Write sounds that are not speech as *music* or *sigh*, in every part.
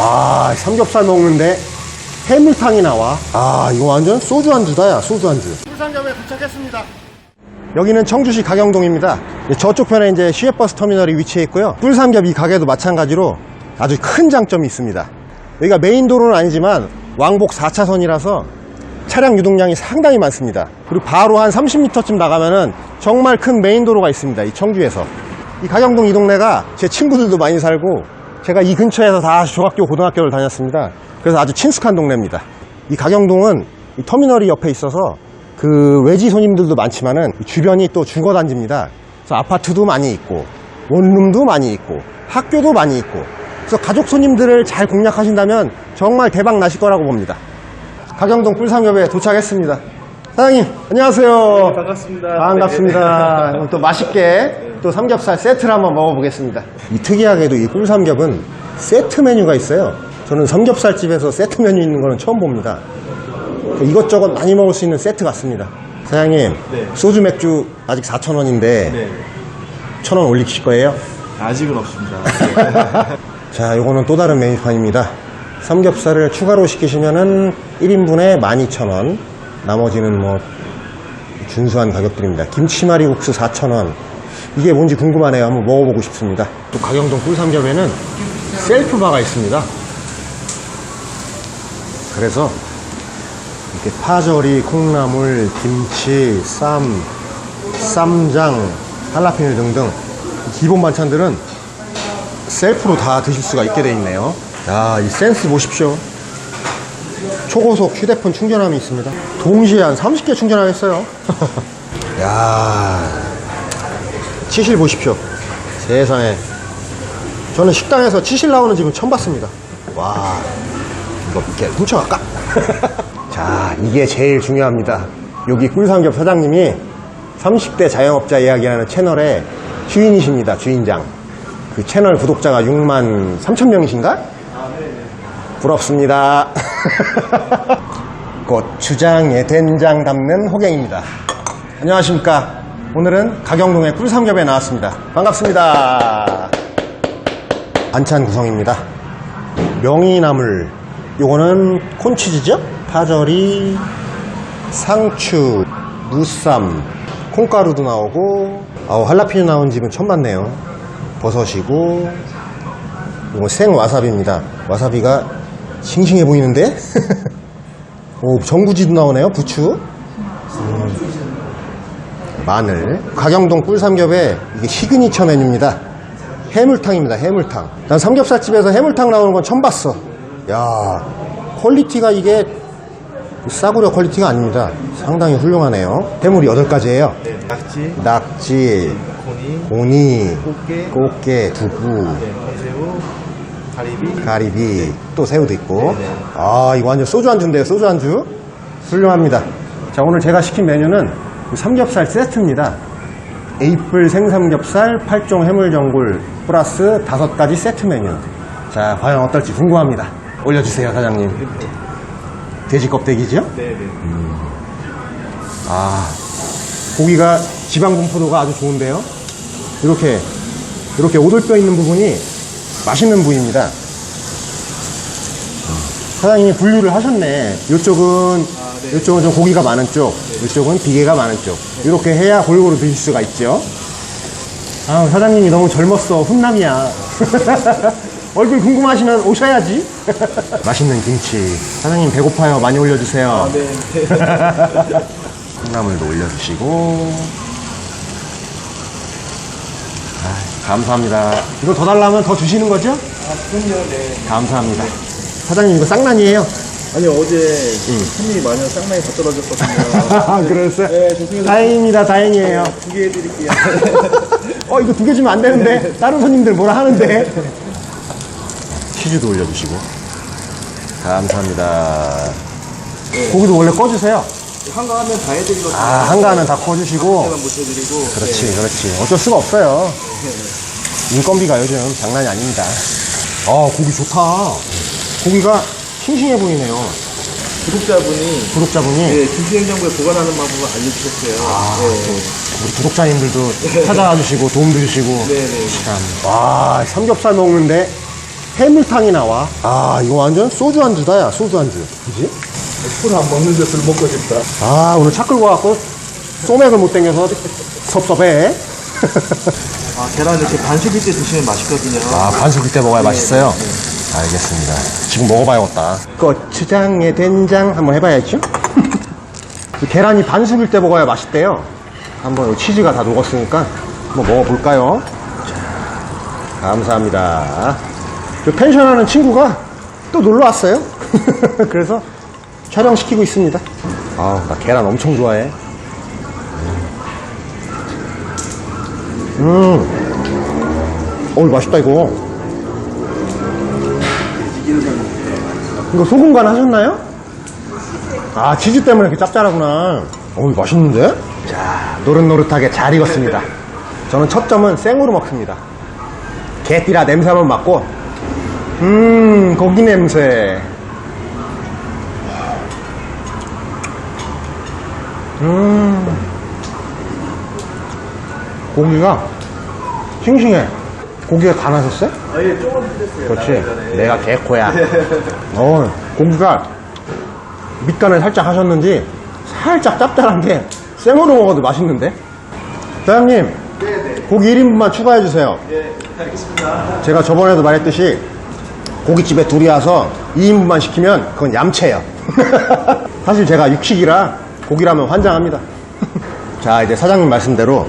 와, 삼겹살 먹는데 해물탕이 나와. 아, 이거 완전 소주 안주다, 야, 소주 안주. 술상점에 도착했습니다. 여기는 청주시 가경동입니다. 저쪽 편에 이제 시외버스 터미널이 위치해 있고요. 꿀삼겹 이 가게도 마찬가지로 아주 큰 장점이 있습니다. 여기가 메인 도로는 아니지만 왕복 4차선이라서 차량 유동량이 상당히 많습니다. 그리고 바로 한 30m쯤 나가면은 정말 큰 메인 도로가 있습니다. 이 청주에서. 이 가경동 이 동네가 제 친구들도 많이 살고 제가 이 근처에서 다 중학교, 고등학교를 다녔습니다. 그래서 아주 친숙한 동네입니다. 이 가경동은 이 터미널이 옆에 있어서 그 외지 손님들도 많지만은 이 주변이 또 주거단지입니다. 그래서 아파트도 많이 있고 원룸도 많이 있고 학교도 많이 있고 그래서 가족 손님들을 잘 공략하신다면 정말 대박 나실 거라고 봅니다. 가경동 꿀삼겹에 도착했습니다. 사장님 안녕하세요. 반갑습니다. 반갑습니다. 오늘 또 맛있게 또 삼겹살 세트를 한번 먹어보겠습니다. 이 특이하게도 이 꿀삼겹은 세트 메뉴가 있어요. 저는 삼겹살 집에서 세트 메뉴 있는 거는 처음 봅니다. 이것저것 많이 먹을 수 있는 세트 같습니다. 사장님, 네. 소주 맥주 아직 4,000원인데 네. 1,000원 올리실 거예요? 아직은 없습니다. *laughs* 자, 요거는 또 다른 메뉴판입니다. 삼겹살을 추가로 시키시면은 1인분에 12,000원. 나머지는 뭐 준수한 가격들입니다. 김치말이 국수 4,000원. 이게 뭔지 궁금하네요. 한번 먹어보고 싶습니다. 또 가경동 꿀삼겹에는 셀프바가 있습니다. 그래서 이렇게 파절이, 콩나물, 김치, 쌈, 쌈장, 할라피뇨 등등 기본 반찬들은 셀프로 다 드실 수가 있게 돼 있네요. 야, 이 센스 보십시오. 초고속 휴대폰 충전함이 있습니다. 동시에 한 30개 충전하겠어요. *laughs* 야, 치실 보십시오. 세상에. 저는 식당에서 치실 나오는 집은 처음 봤습니다. 와, 이거 이렇게 훔쳐갈까? *laughs* 자, 이게 제일 중요합니다. 여기 꿀삼겹 사장님이 30대 자영업자 이야기하는 채널의 주인이십니다. 주인장. 그 채널 구독자가 6만 3천 명이신가? 부럽습니다. *laughs* *laughs* 고추장에 된장 담는 호갱입니다. 안녕하십니까. 오늘은 가경동의 꿀삼겹에 나왔습니다. 반갑습니다. 반찬 구성입니다. 명이나물, 요거는 콘치즈죠? 파절이, 상추, 무쌈, 콩가루도 나오고, 아우, 할라피뇨 나온 집은 처음 봤네요. 버섯이고, 이거 생 와사비입니다. 와사비가 싱싱해 보이는데? *laughs* 오, 전구지도 나오네요, 부추. 음, 마늘. 가경동 꿀삼겹에 이게 시그니처 메뉴입니다. 해물탕입니다, 해물탕. 난 삼겹살집에서 해물탕 나오는 건 처음 봤어. 야 퀄리티가 이게 싸구려 퀄리티가 아닙니다. 상당히 훌륭하네요. 해물이 8가지예요. 네, 낙지, 낙지, 고니, 고니, 꽃게, 꽃게, 두부, 네, 새우, 가리비. 가리비, 또 새우도 있고. 네네. 아, 이거 완전 소주 안주인데요, 소주 안주. 훌륭합니다. 자, 오늘 제가 시킨 메뉴는 그 삼겹살 세트입니다. 에이플 생삼겹살, 8종 해물전골, 플러스 5가지 세트 메뉴. 자, 과연 어떨지 궁금합니다. 올려주세요, 사장님. 돼지 껍데기죠? 네, 네. 아, 고기가 지방 분포도가 아주 좋은데요. 이렇게 이렇게 오돌뼈 있는 부분이 맛있는 부위입니다. 사장님이 분류를 하셨네. 이쪽은 네. 이쪽은 좀 고기가 많은 쪽, 이쪽은 비계가 많은 쪽. 이렇게 해야 골고루 드실 수가 있죠. 아, 사장님이 너무 젊었어. 훈남이야. *laughs* 얼굴 궁금하시면 오셔야지. *laughs* 맛있는 김치. 사장님 배고파요. 많이 올려주세요. 아, 네. *laughs* 네. 콩나물도 올려주시고 아, 감사합니다 이거 더 달라면 더 주시는 거죠? 아, 그럼요, 네. 감사합니다 사장님 이거 쌍란이에요? 아니, 어제 손님이 많이 쌍라이 다 떨어졌거든요. *laughs* 아 그랬어요? 네, 죄송해요. 다행입니다 다행이에요 두개 해드릴게요. 어 이거 두 개 주면 안 되는데 다른 손님들 뭐라 하는데 치즈도 올려주시고 감사합니다 고기도 원래 꺼주세요 한가하면 다 해드리거든요. 아 한가하면 다 꺼주시고 만 묻혀드리고. 그렇지, 그렇지. 어쩔 수가 없어요. 인건비가 요즘 장난이 아닙니다. 아, 고기 좋다. 고기가 싱싱해 보이네요. 구독자분이 구독자분이. 네, 김치냉장고에 보관하는 방법을 알려주셨어요. 아, 네. 또 우리 구독자님들도 찾아와 주시고 도움도 주시고. 네, 네. 참. 와, 삼겹살 먹는데 해물탕이 나와. 아, 이거 완전 소주 안주다, 야, 소주 안주. 그지? 술안 먹는데 술 먹고 싶다. 아, 오늘 차 끌고 와갖고 소맥을 못 땡겨서 섭섭해. 아, 계란 이렇게 반숙일 때 드시면 맛있거든요. 아, 반숙일 때 먹어야 맛있어요? 알겠습니다. 지금 먹어봐야겠다. 고추장에 된장 한번 해봐야죠. 이 *laughs* 계란이 반숙일 때 먹어야 맛있대요. 한번 이 치즈가 다 녹았으니까 한번 먹어볼까요? 자, 감사합니다. 저 펜션하는 친구가 또 놀러 왔어요. *laughs* 그래서 촬영시키고 있습니다. 아우, 나 계란 엄청 좋아해. 음. 어우, 맛있다, 이거. 이거 소금 간 하셨나요? 아, 치즈 때문에 이렇게 짭짤하구나. 어우, 맛있는데? 자, 노릇노릇하게 잘 익었습니다. 저는 첫 점은 생으로 먹습니다. 게띠라 냄새 한번 맡고, 음, 고기 냄새. 음, 고기가 싱싱해. 고기가 다 나셨어요? 아, 예, 조금 드렸어요. 그렇지. 내가 개코야. 어, 고기가 밑간을 살짝 하셨는지 살짝 짭짤한 게 생으로 먹어도 맛있는데? 사장님, 고기 1인분만 추가해주세요. 예, 알겠습니다. 제가 저번에도 말했듯이 고깃집에 둘이 와서 2인분만 시키면 그건 얌체예요. *laughs* 사실 제가 육식이라 고기라면 환장합니다. *laughs* 자, 이제 사장님 말씀대로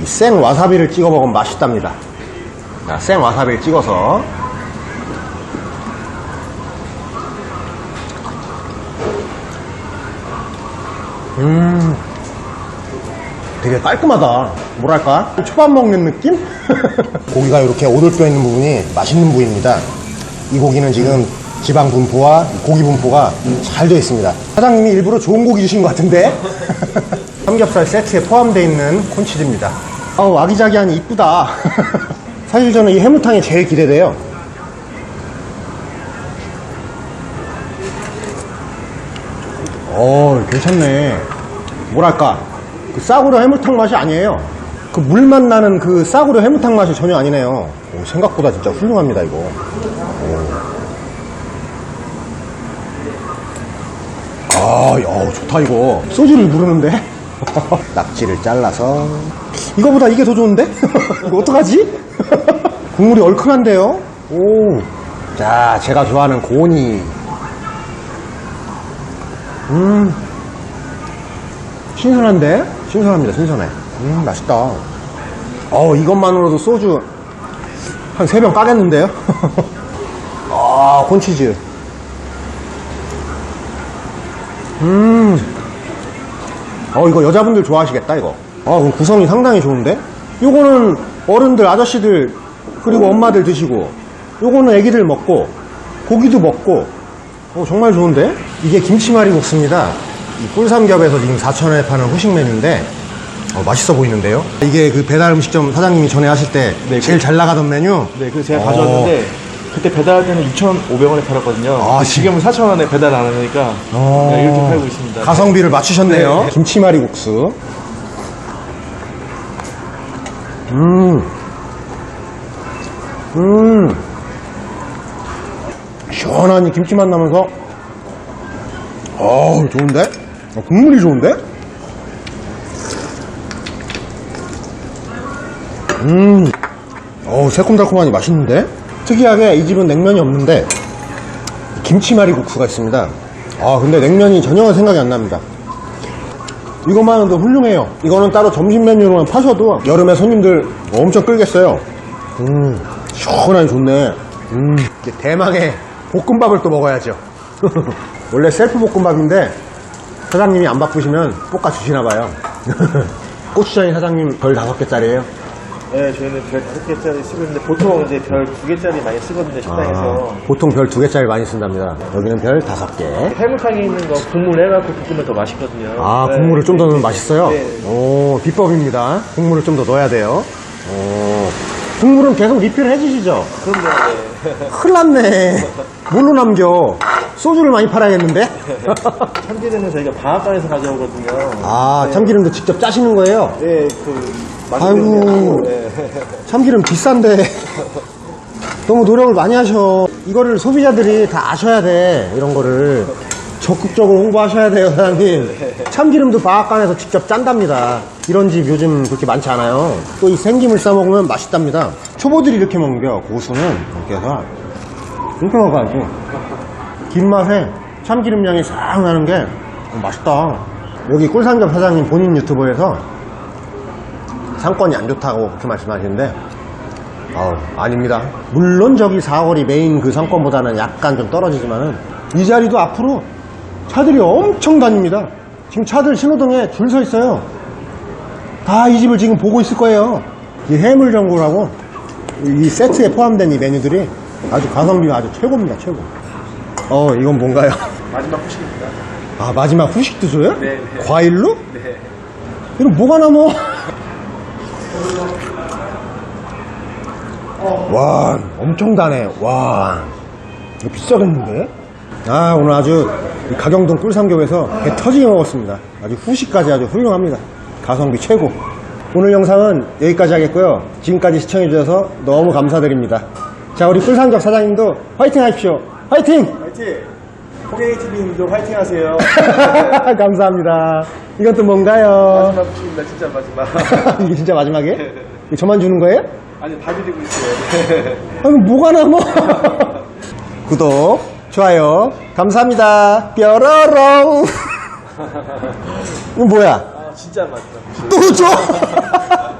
이생 와사비를 찍어 먹으면 맛있답니다. 자, 생 와사비를 찍어서 음, 되게 깔끔하다. 뭐랄까? 초밥 먹는 느낌? *laughs* 고기가 이렇게 오돌뼈 있는 부분이 맛있는 부위입니다. 이 고기는 지금 지방 분포와 고기 분포가 잘 되어 있습니다. 사장님이 일부러 좋은 고기 주신 것 같은데? *laughs* 삼겹살 세트에 포함되어 있는 콘치즈입니다. 아우, 아기자기하니 이쁘다. *laughs* 사실 저는 이 해물탕이 제일 기대돼요. 어, 괜찮네. 뭐랄까. 그 싸구려 해물탕 맛이 아니에요. 그 물맛 나는 그 싸구려 해물탕 맛이 전혀 아니네요. 오, 생각보다 진짜 훌륭합니다, 이거. 오. 아, 야, 좋다, 이거. 소주를 부르는데? *laughs* 낙지를 잘라서. 이거보다 이게 더 좋은데? *laughs* 이거 어떡하지? *laughs* 국물이 얼큰한데요? 오. 자, 제가 좋아하는 고니. 음. 신선한데? 신선합니다, 신선해. 음, 맛있다. 어, 이것만으로도 소주 한세병 까겠는데요? 아, 콘치즈. 음. 어, 이거 여자분들 좋아하시겠다, 이거. 아, 그럼 구성이 상당히 좋은데? 요거는 어른들, 아저씨들, 그리고 엄마들 드시고, 요거는 애기들 먹고, 고기도 먹고, 어, 정말 좋은데? 이게 김치말이 국수입니다. 이 꿀삼겹에서 지금 4,000원에 파는 후식 메뉴인데, 어, 맛있어 보이는데요? 이게 그 배달 음식점 사장님이 전에 하실 때 네, 제일 그- 잘 나가던 메뉴? 네, 그래서 제가 어. 가져왔는데, 그때 배달할 때는 2,500원에 팔았거든요. 아, 근데 지금은 4,000원에 배달 안 하니까 어. 네, 이렇게 팔고 있습니다. 가성비를 맞추셨네요. 네. 김치말이 국수. 음. 음. 시원하니 김치 맛 나면서, 어우, 좋은데? 어, 국물이 좋은데? 음. 어우, 새콤달콤하니 맛있는데? 특이하게 이 집은 냉면이 없는데, 김치말이 국수가 있습니다. 아, 근데 냉면이 전혀 생각이 안 납니다. 이것만 해도 훌륭해요. 이거는 따로 점심 메뉴로만 파셔도 여름에 손님들 엄청 끌겠어요. 음, 시원하니 좋네. 음, 대망의 볶음밥을 또 먹어야죠. *laughs* 원래 셀프 볶음밥인데 사장님이 안 바쁘시면 볶아 주시나 봐요. *laughs* 고추장이 사장님 별 다섯 개짜리예요. 네, 저희는 별 5개짜리 쓰고 있는데, 보통 이제 별 2개짜리 많이 쓰거든요, 식당에서. 아, 보통 별 두 개짜리 많이 쓴답니다. 여기는 별 다섯 개. 해물탕에 있는 거 국물 해갖고 볶으면 더 맛있거든요. 아, 네. 국물을 좀 더 넣으면 맛있어요? 네. 오, 비법입니다. 국물을 좀 더 넣어야 돼요. 오, 국물은 계속 리필 해주시죠? 그럼요, 네. 큰일 났네. 뭘로 남겨? 소주를 많이 팔아야겠는데? *laughs* 참기름은 저희가 방앗간에서 가져오거든요. 아, 참기름도 직접 짜시는 거예요? 네, 그, 아이고. 네. *laughs* 참기름 비싼데. 너무 노력을 많이 하셔. 이거를 소비자들이 다 아셔야 돼. 이런 거를. 적극적으로 홍보하셔야 돼요, 사장님. 참기름도 바악간에서 직접 짠답니다. 이런 집 요즘 그렇게 많지 않아요. 또 이 생김을 싸먹으면 맛있답니다. 초보들이 이렇게 먹는 게요. 고수는 이렇게 해서 이렇게 먹어야지. 김맛에 참기름 향이 싹 나는 게 맛있다. 여기 꿀삼겹 사장님 본인 유튜브에서 상권이 안 좋다고 그렇게 말씀하시는데 어, 아닙니다. 물론 저기 사거리 메인 그 상권보다는 약간 좀 떨어지지만은 이 자리도 앞으로 차들이 엄청 다닙니다. 지금 차들 신호등에 줄 서 있어요. 다이 집을 지금 보고 있을 거예요. 이 해물 전골하고 이 세트에 포함된 이 메뉴들이 아주 가성비가 아주 최고입니다. 최고. 어, 이건 뭔가요? 마지막 후식입니다. 아, 마지막 후식도 줘요? 네, 네. 과일로? 네. 이거 뭐가 남어? 와, 엄청 다네. 와, 이거 비싸겠는데? 아, 오늘 아주 이 가경동 꿀삼겹에서 배 터지게 먹었습니다. 아주 후식까지 아주 훌륭합니다. 가성비 최고. 오늘 영상은 여기까지 하겠고요. 지금까지 시청해주셔서 너무 감사드립니다. 자, 우리 꿀삼겹 사장님도 화이팅 하십시오. 화이팅! 화이팅! 호게이티님도 화이팅 하세요. *laughs* 감사합니다. 이것도 뭔가요? 마지막 후식입니다. 진짜 마지막. *laughs* 이게 진짜 마지막이에요? 이거 저만 주는 거예요? 아니, 다 드리고 있어요. *laughs* 아니, 뭐가 남아? 구독, 좋아요, 감사합니다. 뾰로롱. 이거 뭐야? 아, 진짜 후식. 또 줘?